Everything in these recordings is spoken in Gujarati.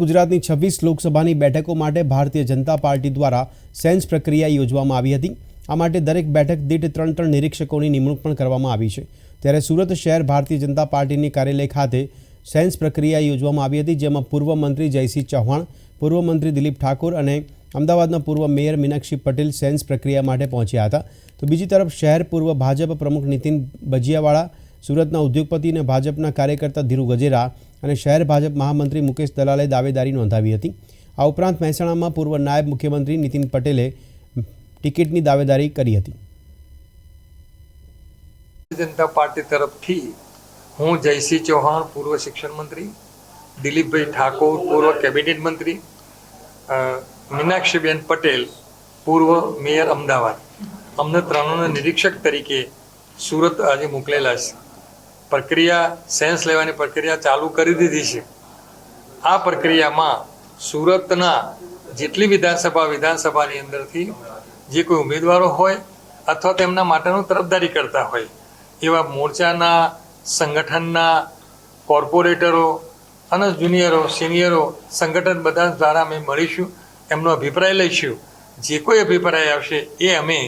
ગુજરાતની છવ્વીસ લોકસભાની બેઠકો માટે ભારતીય જનતા પાર્ટી દ્વારા સેન્સ પ્રક્રિયા યોજવામાં આવી હતી. આ માટે દરેક બેઠક દીઠ ત્રણ ત્રણ નિરીક્ષકોની નિમણૂક પણ કરવામાં આવી છે. ત્યારે સુરત શહેર ભારતીય જનતા પાર્ટીની કાર્યાલય ખાતે સેન્સ પ્રક્રિયા યોજવામાં આવી હતી, જેમાં પૂર્વ મંત્રી જયસિંહ ચૌહાણ, પૂર્વ મંત્રી દિલીપ ઠાકોર અને અમદાવાદના પૂર્વ મેયર મીનાક્ષી પટેલ સેન્સ પ્રક્રિયા માટે પહોંચ્યા હતા. તો બીજી તરફ શહેર પૂર્વ ભાજપ પ્રમુખ નીતિન ભજીયાવાળા સુરતના ઉદ્યોગપતિ અને ભાજપના કાર્યકર્તા ધીરુ ગજેરા અને શહેર ભાજપ મહામંત્રી મુકેશ દલાલે દાવેદારી નોંધાવી હતી. આ ઉપરાંત મહેસાણામાં પૂર્વ નાયબ મુખ્યમંત્રી નીતિન પટેલે ટિકિટની દાવેદારી કરી હતી. જનતા પાર્ટી તરફથી હું જયસિંહ ચૌહાણ, પૂર્વ શિક્ષણ મંત્રી, દિલીપભાઈ ઠાકોર, પૂર્વ કેબિનેટ મંત્રી મીનાક્ષીબેન પટેલ, પૂર્વ મેયર અમદાવાદ. અમને ત્રણોના નિરીક્ષક તરીકે સુરત આજે મોકલેલા છે. પ્રક્રિયા સેન્સ લેવાની પ્રક્રિયા ચાલુ કરી દીધી છે. આ પ્રક્રિયામાં સુરતના જેટલી વિધાનસભા, વિધાનસભાની અંદરથી જે કોઈ ઉમેદવારો હોય અથવા તેમના માટેનું તરફદારી કરતા હોય, એવા મોરચાના, સંગઠનના કોર્પોરેટરો અને જુનિયરો, સિનિયરો, સંગઠન બધા દ્વારા અમે મળીશું, એમનો અભિપ્રાય લઈશું. જે કોઈ અભિપ્રાય આવશે એ અમે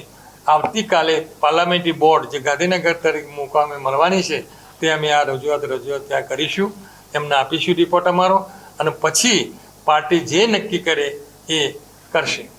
આવતીકાલે પાર્લામેન્ટરી બોર્ડ, જે ગાંધીનગર તરીકે મુકામે મળવાની છે તે અમે આ રજૂઆત રજૂઆત ત્યાં કરીશું. એમને આપીશું રિપોર્ટ અમારો. અને પછી પાર્ટી જે નક્કી કરે એ કરશે.